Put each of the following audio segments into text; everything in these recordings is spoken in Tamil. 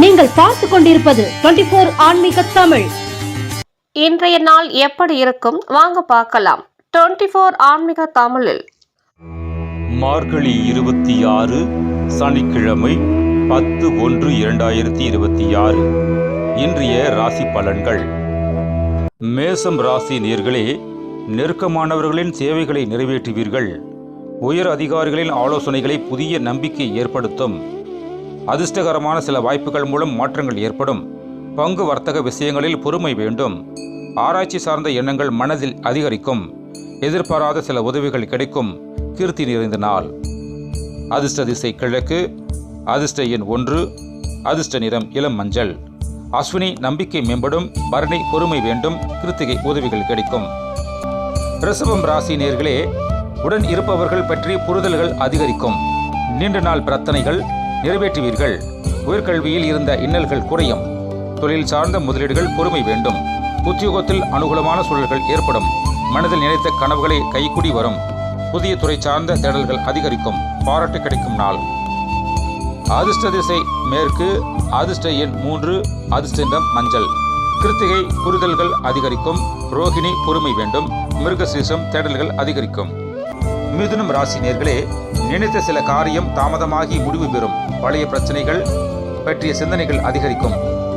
நீங்கள் பார்த்து கொண்டிருப்பது டுவெண்டி போர் ஆன்மீக தமிழ். இன்றைய நாள் எப்படி இருக்கும்? வாங்க பார்க்கலாம். டுவெண்ட்டி ஃபோர் ஆன்மீக தமிழில். மார்கழி இருபத்தி ஆறு சனிக்கிழமை பத்து ஒன்று இரண்டாயிரத்தி இருபத்தி ஆறு. இன்றைய ராசி பலன்கள். மேசம் ராசி நேர்களே நெருக்கமானவர்களின் சேவைகளை நிறைவேற்றுவீர்கள். உயர் அதிகாரிகளின் ஆலோசனைகளை புதிய நம்பிக்கை ஏற்படுத்தும். அதிர்ஷ்டகரமான சில வாய்ப்புகள் மூலம் மாற்றங்கள் ஏற்படும். பங்கு வர்த்தக விஷயங்களில் பொறுமை வேண்டும். ஆராய்ச்சி சார்ந்த எண்ணங்கள் மனதில் அதிகரிக்கும். எதிர்பாராத சில உதவிகள் கிடைக்கும். கீர்த்தி நிறைந்த நாள். அதிர்ஷ்ட திசை கிழக்கு. அதிர்ஷ்ட எண் ஒன்று. அதிர்ஷ்ட நிறம் இளம் மஞ்சள். அஸ்வினி நம்பிக்கை மேம்படும். பரணி பொறுமை வேண்டும். கிருத்திகை உதவிகள் கிடைக்கும். ரிஷபம் ராசி நேர்களே உடன் இருப்பவர்கள் பற்றி புரிதல்கள் அதிகரிக்கும். நீண்ட நாள் பிரார்த்தனைகள் நிறைவேற்றுவீர்கள். உயர்கல்வியில் இருந்த இன்னல்கள் குறையும். தொழில் சார்ந்த முதலீடுகள் பொறுமை வேண்டும். உத்தியோகத்தில் அனுகூலமான சூழல்கள் ஏற்படும். மனதில் நினைத்த கனவுகளை கைக்குடி வரும். புதிய துறை சார்ந்த தேடல்கள் அதிகரிக்கும். பாராட்டு கிடைக்கும் நாள். அதிர்ஷ்ட திசை மேற்கு அதிர்ஷ்ட எண் மூன்று அதிர்ஷ்ட நிறம் மஞ்சள். கிருத்திகை புரிதல்கள் அதிகரிக்கும். ரோகிணி பொறுமை வேண்டும். மிருகசீசம் தேடல்கள் அதிகரிக்கும். மிதுனம் ராசி நேர்களே நினைத்த சில காரியம் தாமதமாகி முடிவு பெறும். பழைய பிரச்சனைகள் பற்றிய சிந்தனைகள் அதிகரிக்கும்.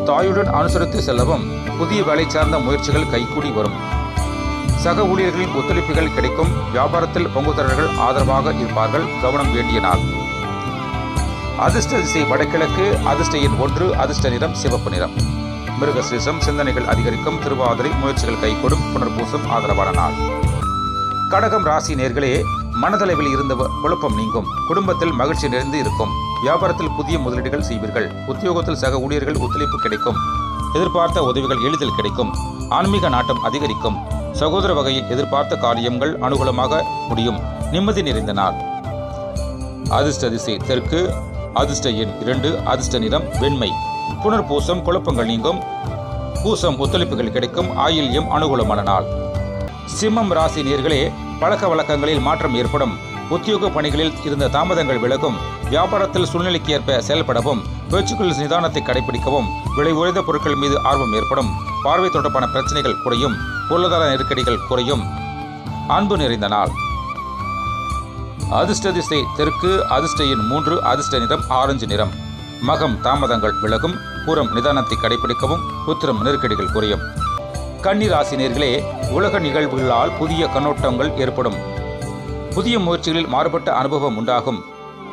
தாயுடன் அனுசரித்து செல்லவும் புதிய வேலை சார்ந்த முயற்சிகள் கைகூடி வரும். சக ஊழியர்களின் ஒத்துழைப்புகள் கிடைக்கும். வியாபாரத்தில் பங்குதாரர்கள் ஆதரவாக இருப்பார்கள். கவனம் வேண்டிய நாள். அதிர்ஷ்ட திசை வடகிழக்கு அதிர்ஷ்ட எண் ஒன்று அதிர்ஷ்ட நிறம் சிவப்பு நிறம். மிருகசீசம் சிந்தனைகள் அதிகரிக்கும். திருவாதிரை முயற்சிகள் கைகூடும். புனர்பூசம் ஆதரவான நாள். கடகம் ராசி நேர்களே மனதளவில் இருந்த குழப்பம் நீங்கும். குடும்பத்தில் மகிழ்ச்சி நிறைந்து இருக்கும். வியாபாரத்தில் புதிய முதலீடுகள் செய்வீர்கள். உத்தியோகத்தில் சக ஊழியர்கள் ஒத்துழைப்பு கிடைக்கும். எதிர்பார்த்த உதவிகள் எளிதில் கிடைக்கும். ஆன்மீக நாட்டம் அதிகரிக்கும். சகோதர வகையில் எதிர்பார்த்த காரியங்கள் அனுகூலமாக முடியும். நிம்மதி நிறைந்த நாள். அதிர்ஷ்ட திசை தெற்கு அதிர்ஷ்ட எண் இரண்டு அதிர்ஷ்ட நிறம் வெண்மை. புனர்பூசம் குழப்பங்கள் நீங்கும். பூசம் ஒத்துழைப்புகள் கிடைக்கும். ஆயில்யம் அனுகூலமான நாள். சிம்மம் ராசி நேர்களே பழக்க வழக்கங்களில் மாற்றம் ஏற்படும். உத்தியோக பணிகளில் இருந்த தாமதங்கள் விலகும். வியாபாரத்தில் சூழ்நிலைக்கு ஏற்ப செயல்படவும் பேச்சுக்களில் நிதானத்தை கடைபிடிக்கவும் விலை உயர்ந்த பொருட்கள் மீது ஆர்வம் ஏற்படும். பார்வை தொடர்பான பிரச்சனைகள் குறையும் பொருளாதார நெருக்கடிகள் குறையும். அன்பு நிறைந்த நாள். அதிர்ஷ்ட திசை தெற்கு அதிர்ஷ்டையின் மூன்று அதிர்ஷ்ட நிறம் ஆரஞ்சு நிறம். மகம் தாமதங்கள் விலகும் பூரம் நிதானத்தை கடைபிடிக்கவும் உத்திரம் நெருக்கடிகள் குறையும். கன்னி ராசினியர்களே உலக நிகழ்வுகளால் புதிய கண்ணோட்டங்கள் ஏற்படும். புதிய முயற்சிகளில் மாறுபட்ட அனுபவம் உண்டாகும்.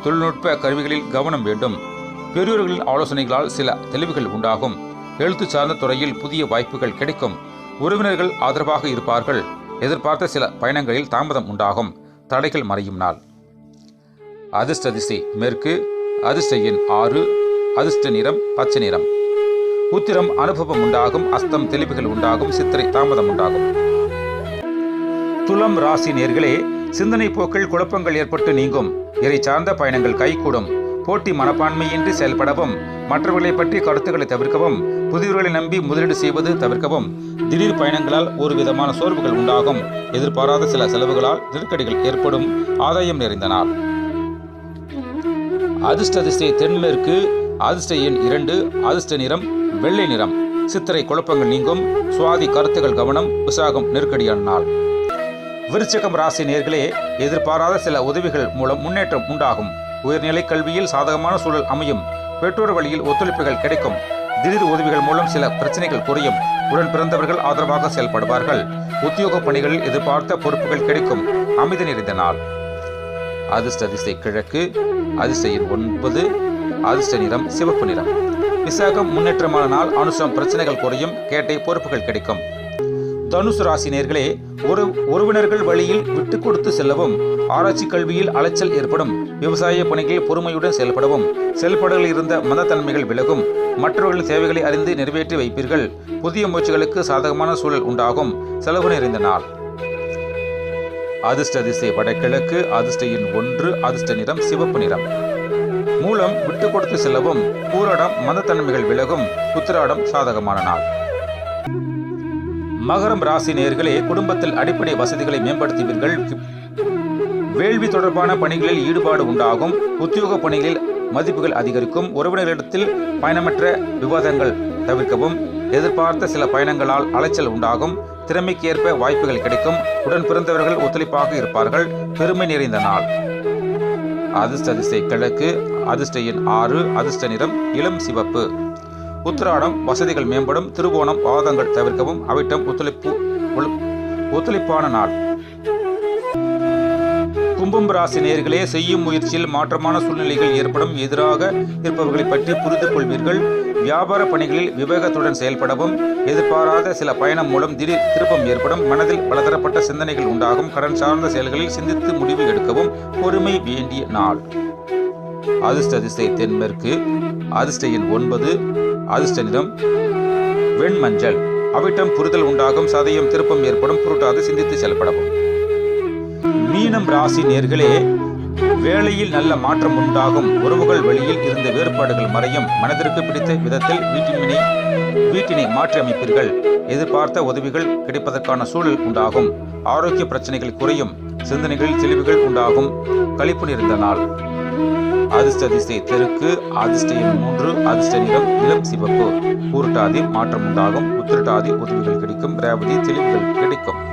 தொழில்நுட்ப கருவிகளில் கவனம் வேண்டும். பெரியோர்களின் ஆலோசனைகளால் சில தெளிவுகள் உண்டாகும். எழுத்து சார்ந்த துறையில் புதிய வாய்ப்புகள் கிடைக்கும். உறவினர்கள் ஆதரவாக இருப்பார்கள். எதிர்பார்த்த சில பயணங்களில் தாமதம் உண்டாகும். தடைகள் மறையும் நாள். அதிர்ஷ்ட திசை மேற்கு. அதிர்ஷ்ட எண் ஆறு. அதிர்ஷ்ட நிறம் பச்சை நிறம். உத்திரம் அனுபவம் உண்டாகும் அஸ்தம் தெளிவுகள் உண்டாகும் சித்திரை தாமதம் உண்டாகும். துலம் ராசி நேர்களே சிந்தனை போக்கில் குழப்பங்கள் ஏற்பட்டு நீங்கும். இறை சார்ந்த பயணங்கள் கைகூடும். போட்டி மனப்பான்மையின்றி செயல்படவும் மற்றவர்களை பற்றி கருத்துக்களை தவிர்க்கவும் புதியவர்களை நம்பி முதலீடு செய்வது தவிர்க்கவும் திடீர் பயணங்களால் ஒரு விதமான சோர்வுகள் உண்டாகும். எதிர்பாராத சில செலவுகளால் நெருக்கடிகள் ஏற்படும். ஆதாயம் நிறைந்த நாள். அதிர்ஷ்ட திசை தென்மேற்கு அதிர்ஷ்ட எண் இரண்டு அதிர்ஷ்ட நிறம் வெள்ளை நிறம். சித்திரை குழப்பங்கள் நீங்கும். சுவாதி கருத்துகள் கவனம். விசாகம் நெருக்கடியான நாள். விருச்சகம் ராசி நேர்களே எதிர்பாராத சில உதவிகள் மூலம் முன்னேற்றம் உண்டாகும். உயர்நிலை கல்வியில் சாதகமான சூழல் அமையும். பெற்றோர் வழியில் ஒத்துழைப்புகள் கிடைக்கும். திடீர் உதவிகள் மூலம் சில பிரச்சனைகள் குறையும். உடன் பிறந்தவர்கள் ஆதரவாக செயல்படுவார்கள். உத்தியோக பணிகளில் எதிர்பார்த்த பொறுப்புகள் கிடைக்கும். அமைதி நிறைந்த நாள். அதிர்ஷ்ட திசை கிழக்கு. அதிசையின் ஒன்பது. அதிர்ஷ்ட நிறம் சிவப்பு நிறம். விசாகம் முன்னேற்றமான நாள் அனுசம் பிரச்சனைகள் குறையும் கேட்டை பொறுப்புகள் கிடைக்கும். தனுசு ராசி நேர்களே ஒரு உறவினர்கள் வழியில் விட்டு கொடுத்து செல்லவும் ஆராய்ச்சி கல்வியில் அலைச்சல் ஏற்படும் விவசாய பணிகளில் பொறுமையுடன் செயல்படவும் செயல்பாடுகளில் இருந்த மனத்தன்மைகள் விலகும் மற்றவர்களின் தேவைகளை அறிந்து நிறைவேற்றி வைப்பீர்கள் புதிய முயற்சிகளுக்கு சாதகமான சூழல் உண்டாகும் செலவு நிறைந்த நாள். அதிர்ஷ்ட திசை வடகிழக்கு அதிர்ஷ்ட எண் ஒன்று அதிர்ஷ்ட நிறம் சிவப்பு நிறம். மூலம் விட்டு கொடுத்து செல்லவும் பூராடம் மதத்தன்மைகள் விலகும் உத்திராடம் சாதகமான நாள். மகரம் ராசி நேர்களே குடும்பத்தில் அடிப்படை வசதிகளை மேம்படுத்துவீர்கள். வேள்வி தொடர்பான பணிகளில் ஈடுபாடு உண்டாகும். உத்தியோக பணிகளில் மதிப்புகள் அதிகரிக்கும். உறவினர்களிடத்தில் பயணமற்ற விவாதங்கள் தவிர்க்கவும். எதிர்பார்த்த சில பயணங்களால் அலைச்சல் உண்டாகும். திறமைக்கேற்ப வாய்ப்புகள் கிடைக்கும். உடன் பிறந்தவர்கள் ஒத்துழைப்பாக இருப்பார்கள். பெருமை நிறைந்த நாள். அதிர்ஷ்ட திசை கிழக்கு அதிர்ஷ்ட எண் ஆறு அதிர்ஷ்ட நிறம் இளம் சிவப்பு. உத்திராடம் வசதிகள் மேம்படும் திருவோணம் வாதங்கள் தவிர்க்கவும் அவிட்டம் ஒத்துழைப்பு ஒத்துழைப்பான நாள். கும்பம் ராசி நேர்களே செய்யும் முயற்சியில் மாற்றமான சூழ்நிலைகள் ஏற்படும். எதிராக இருப்பவர்களை பற்றி புரிந்து கொள்வீர்கள். வியாபார பணிகளில் விவேகத்துடன் செயல்படவும். எதிர்பாராத சில பயணம் மூலம் திடீர் திருப்பம் ஏற்படும். மனதில் பலதரப்பட்ட சிந்தனைகள் உண்டாகும். கடன் சார்ந்த செயல்களில் சிந்தித்து முடிவு எடுக்கவும் பொறுமை வேண்டிய நாள். அதிர்ஷ்ட திசை தென்மேற்கு. அதிர்ஷ்ட எண் ஒன்பது. அதிர்ஷ்ட நிறம் வெண்மஞ்சள். அவிட்டம் புரிதல் உண்டாகும். சதயம் திருப்பம் ஏற்படும். புருட்டாது சிந்தித்து செயல்படவும். மீனம் ராசி நேர்களே வேலையில் நல்ல மாற்றம் உண்டாகும். உறவுகள் வழியில் இருந்த வேறுபாடுகள் மறையும். மனதிற்கு பிடித்த விதத்தில் வீட்டினை வீட்டினை மாற்றி அமைப்பீர்கள் எதிர்பார்த்த உதவிகள் கிடைப்பதற்கான சூழல் உண்டாகும். ஆரோக்கிய பிரச்சனைகள் குறையும். சிந்தனைகளில் தெளிவுகள் உண்டாகும். கழிப்பு நிறைந்த நாள். அதிர்ஷ்ட திசை தெற்கு அதிர்ஷ்ட எண் மூன்று அதிர்ஷ்ட நிறம் இளம் சிவப்பு. பூரட்டாதி மாற்றம் உண்டாகும். உத்திரட்டாதி உதவிகள் கிடைக்கும். ரேவதி தெளிவுகள் கிடைக்கும்.